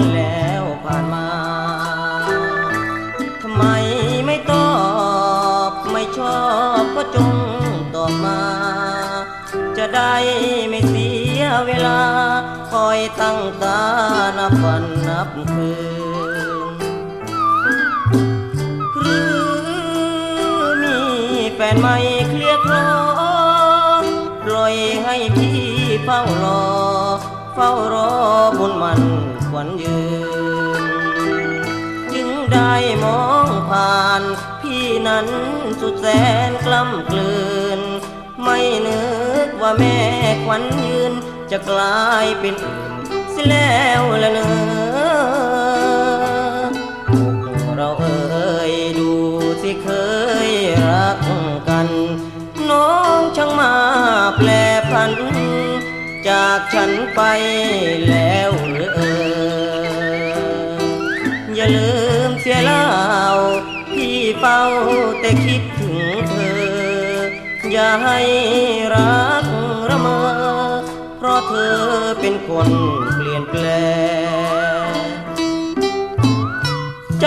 นแล้วผ่านมาทำไมไม่ตอบไม่ชอบก็จงตอบมา จะได้ไม่เสียเวลา คอยตั้งตานับวันนับคืนหรือมีแฟนใหม่เคลียร์คลอปล่อยให้พี่เฝ้ารอ เฝ้ารอบนมัน วัญยืน จึงได้มองผ่าน พี่นั้นสุดแสนกล้ำกลืน ไม่นึกว่าแม่ขวัญยืน จะกลายเป็นอื่นเสิแล้วละเนออเราเอ่ยดูสิเคยรักกัน น้องช่างมาแปลพันจากฉันไปแล้วหรือเอออย่า ลืมเสียเล่าพี่เฝ้าแต่คิดถึงเธอ อย่าให้รักระเมอเพราะเธอเป็นคนเปลี่ยนแปลงจ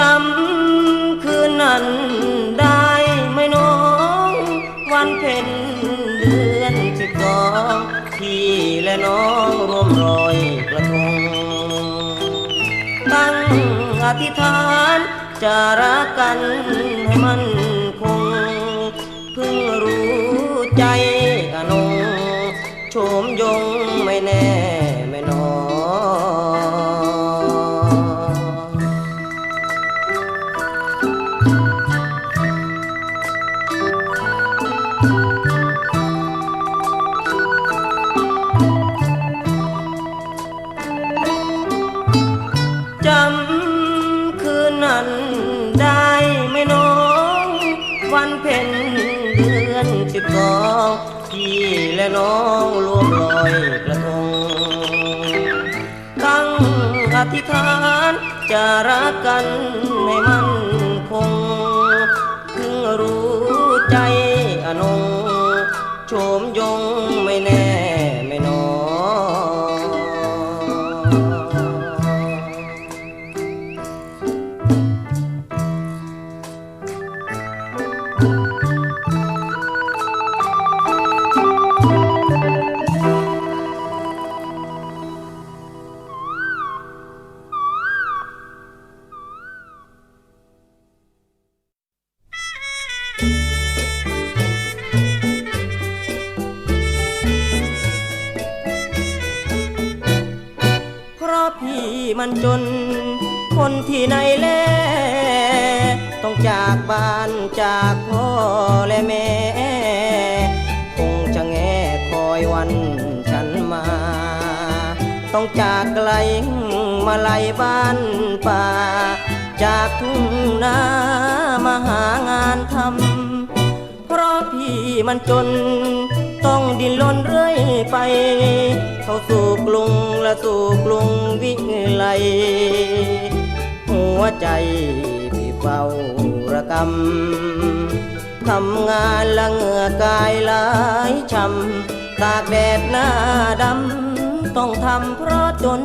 ำคืนนั้นได้ไหมน้อง วันเพ็ญเดือนสิบสองพี่และน้อง ธิษฐานจะรักกันให้มันคง เพิ่งรู้ใจอนงโฉมยง และน้องรวมลอยกระทงตั้งอธิษฐานจะรักกันให้มัน ต้องจากไกลมาไลยบ้านป่า จากทุ่งนา มาหางานทำ เพราะพี่มันจน ต้องดิ้นรนเรื่อยไป เข้าสู่กรุงและสู่กรุงวิไลหัวใจพี่เฝ้าระกำ ทำงานละเหงื่อกายหลายช้ำตากแดดหน้าดำ ต้องทำเพราะจน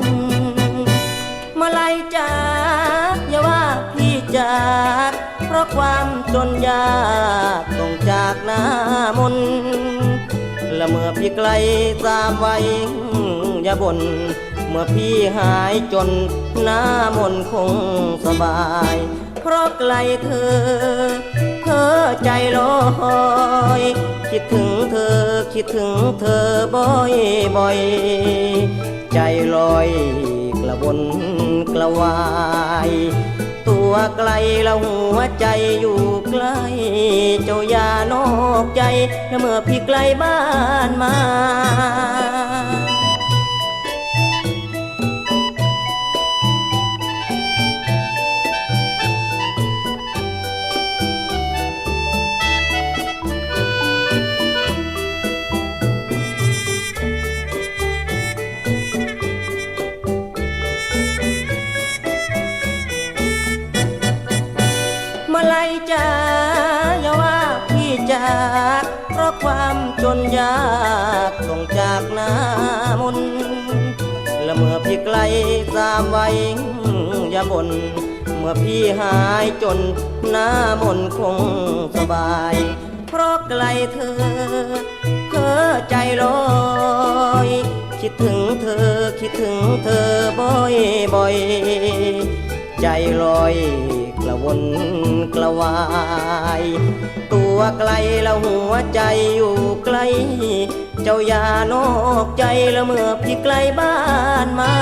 มาไล่จากอย่าว่าพี่จาก เพราะความจนยากต้องจากหน้ามน์และเมื่อพี่ไกลสามวัยอย่าบ่นเมื่อพี่หายจนหน้ามนคงสบาย เพราะไกลเธอ เธอใจลอยคิดถึงเธอคิดถึงเธอบ่อยบ่อยใจลอยกระวนกระวาย ตัวไกลแล้วหัวใจอยู่ใกล้เจ้าอย่านอกใจและเมื่อพี่ไกลบ้านมาามวัยอย่าบนเมื่อพี่หายจนหน้ามนคงสบาย เพราะไกลเธอเพ้อใจลอยคิดถึงเธอคิดถึงเธอบ่อยบ่อยๆใจลอยกระวนกระวาย ตัวไกลแล้วหัวใจอยู่ไกล เจ้าอย่านอกใจแล้วเมื่อพี่ไกลบ้านมา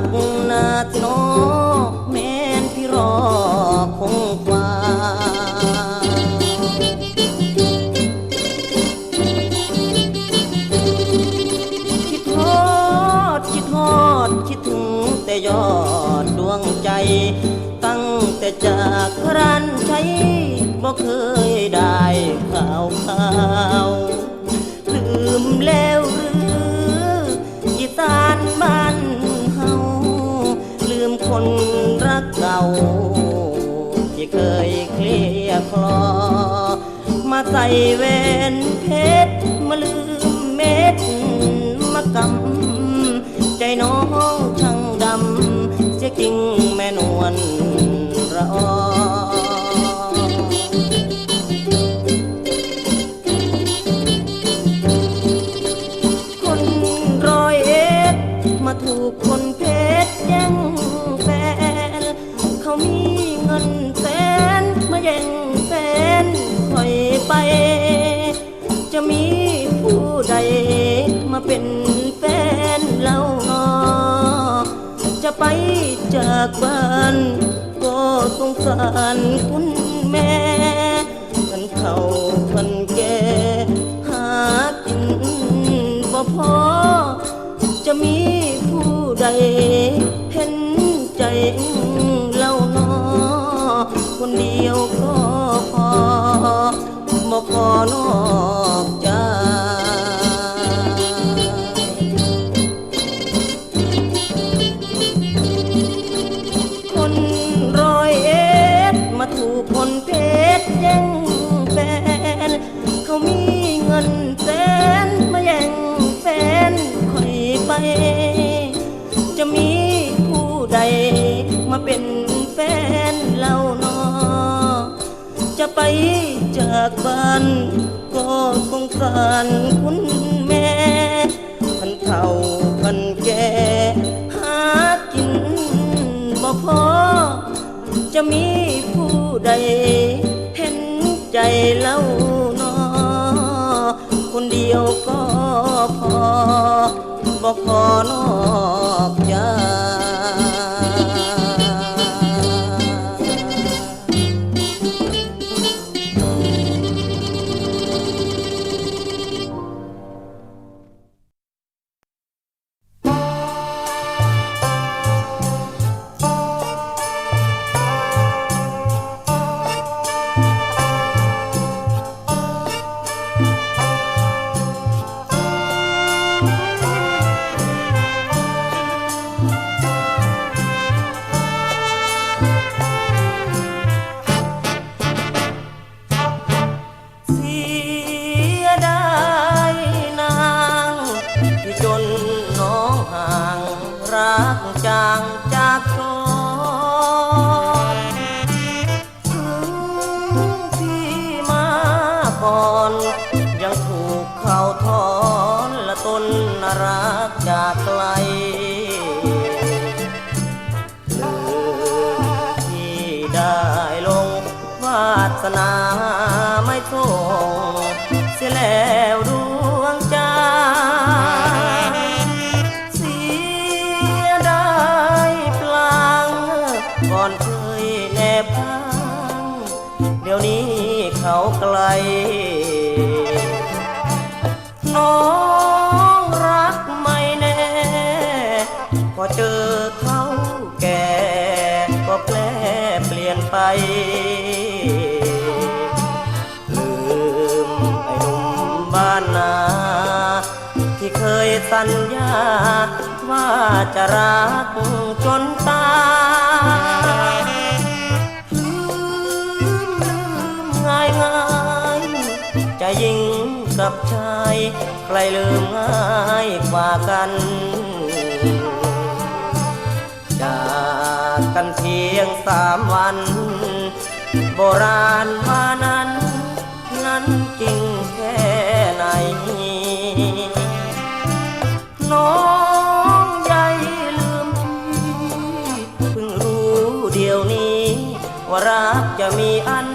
กหักนาทีน้อแม่นพี่รอคงกว่าคิดทอดคิดทอดคิดถึงแต่ยอดดวงใจ ตั้งแต่จากร้นใช้บ่เคยได้ข่าวข่าว เคยเคลียคลอ มาใส่เวนเพชรมาลืมเม็ดมากำใจน้องช่างดำเสียจริงแม่นวลระออ จากบ้าน ก็สงสารคุณแม่กันเขาคนแก่หากินบ่พอ จะมีผู้ใดเห็นใจเล่านอคนเดียวก็พอบ่ขอนอ จากบ้าน ก็สงสารคุณแม่พันเฒ่าพันแก่หากินบ่พอ จะมีผู้ใด เห็นใจเล่าหนอคนเดียวก็พอบ่ขอนอกใจ สนาไม่ส่งเสียแล้ว สัญญา ว่าจะรักจนตายลืมลืมง่ายง่ายๆจะยิงกับชายใครลืมง่ายกว่ากันจากกันเพียงสามวัน โบราณว่านั้นนั้น จะมีอัน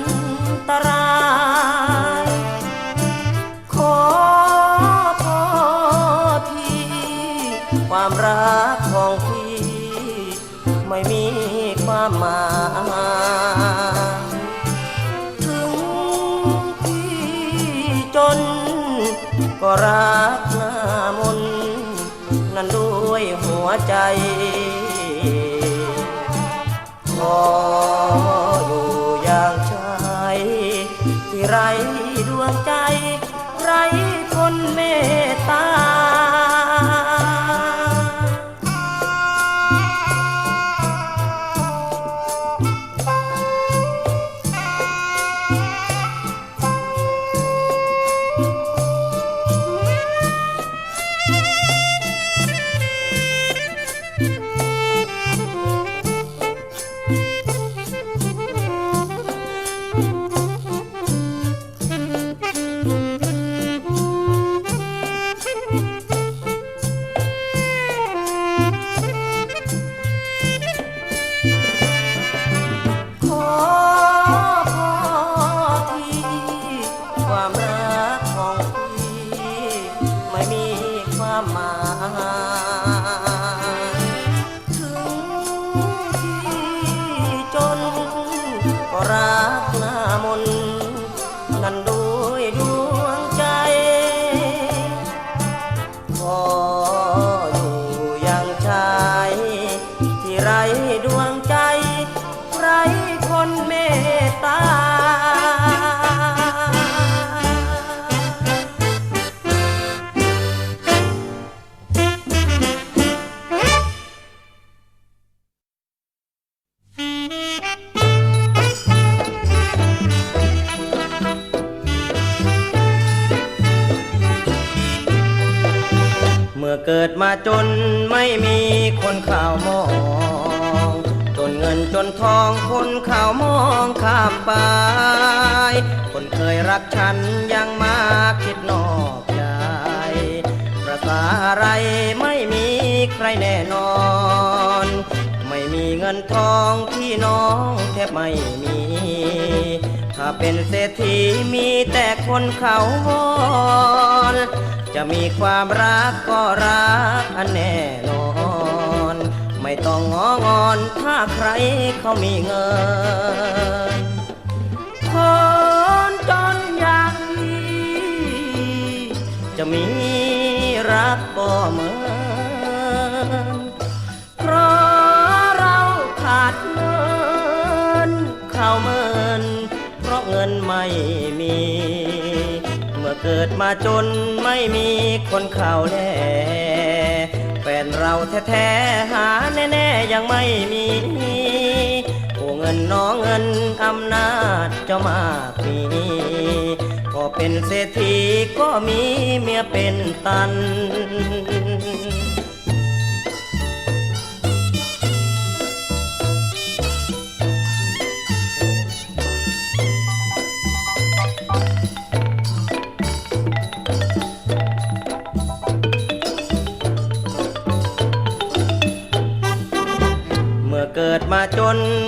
มา เกิดมาจนไม่มีคนข่าวมอง จนเงินจนทองคนข่าวมองข้ามไป คนเคยรักฉันยังมาคิดนอกใจประสาอะไรไม่มีใครแน่นอน ไม่มีเงินทองพี่น้องแทบไม่มี ถ้าเป็นเศรษฐีมีแต่คนเขาวอน จะมีความรักก็รักอันแน่นอน ไม่ต้องงองอนถ้าใครเขามีเงินคนจนอย่างนี้จะมีรักก็เหมือนเพราะเราขาดเงินเข้าเมินเพราะเงินไม่มี เกิดมาจนไม่มีคนเข้าแลแฟนเราแท้ๆหาแน่ๆยังไม่มีผู้เงินน้องเงินอำนาจเจ้ามากมีพอเป็นเศรษฐีก็มีเมียเป็นตัน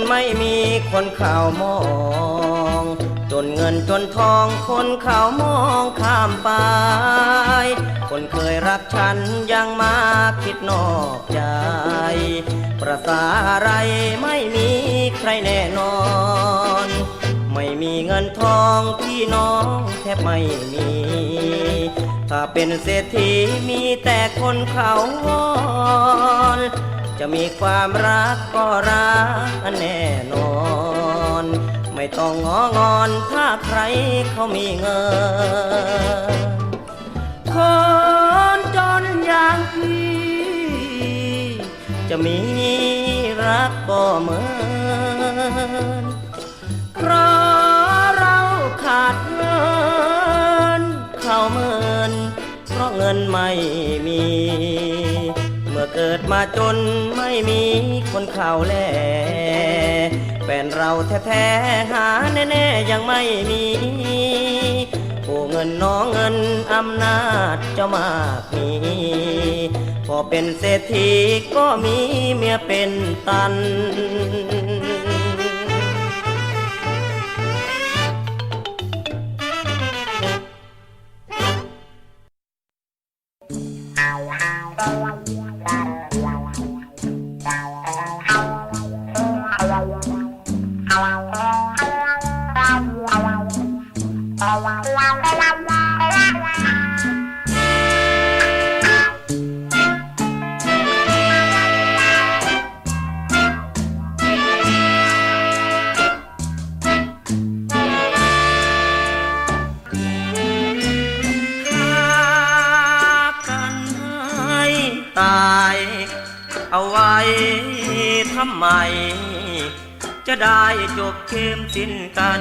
ไม่มีคนข่าวมอง จนเงินจนทองคนข่าวมองข้ามไป คนเคยรักฉันยังมาคิดนอกใจ ประสาอะไรไม่มีใครแน่นอน ไม่มีเงินทองพี่น้องแทบไม่มี ถ้าเป็นเศรษฐีมีแต่คนเขาวอน จะมีความรักก็รักแน่นอน ไม่ต้องงองอนถ้าใครเขามีเงินคนจนอย่างพี่ จะมีรักก็เหมือนเพราะเราขาดเงิน เข้าเมินเพราะเงินไม่มี เกิดมาจนไม่มีคนเข่าแลแฟนเราแท้ๆหาแน่ๆยังไม่มีผู้เงินน้องเงินอำนาจจะมากมีพอเป็นเศรษฐีก็มีเมียเป็นตัน ฆ่ จะได้จบเกมสิ้นกัน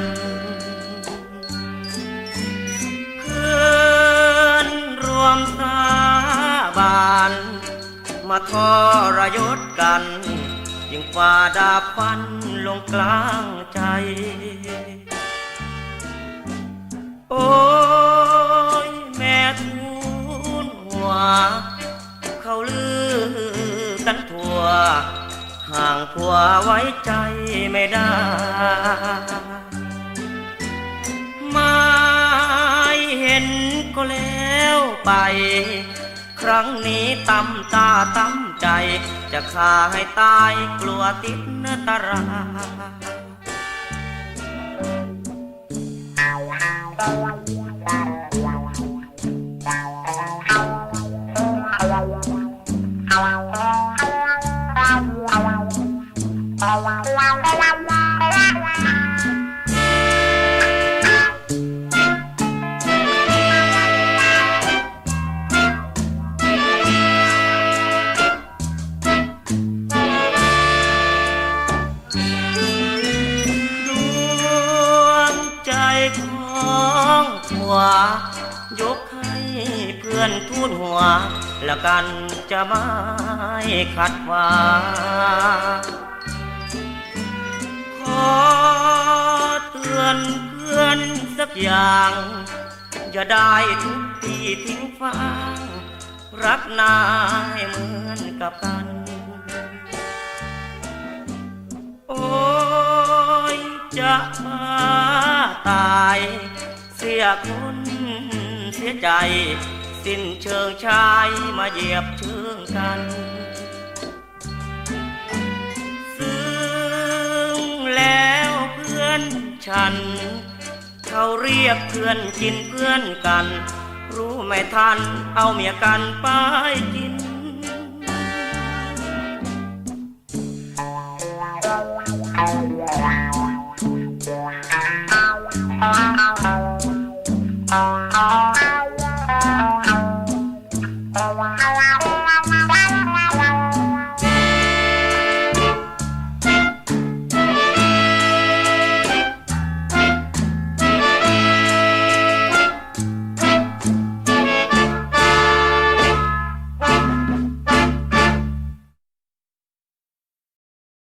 คืนรวมสาบานมาทรยศกันยิ่งฝ่าดาบฟันลงกลางใจ โอ้ยแม่ทูลหัว เขาลือกันทั่ว ห่างผัวไว้ใจไม่ได้ ไม่เห็นก็แล้วไป ครั้งนี้ตำตาตำใจ จะฆ่าให้ตายกลัวติดนตารา ขัดขวางขอเตือนเพื่อนสักอย่าง อย่าได้ทุกทีทิ้งฟังรักนายเหมือนกับกัน โอ้ยจะมาตาย เสียคนเสียใจ สิ้นเชิงชายมาเหยียบเชิงกัน แล้วเพื่อนฉัน เขาเรียกเพื่อนกินเพื่อนกัน รู้ไม่ทันเอาเมียกันไปกิน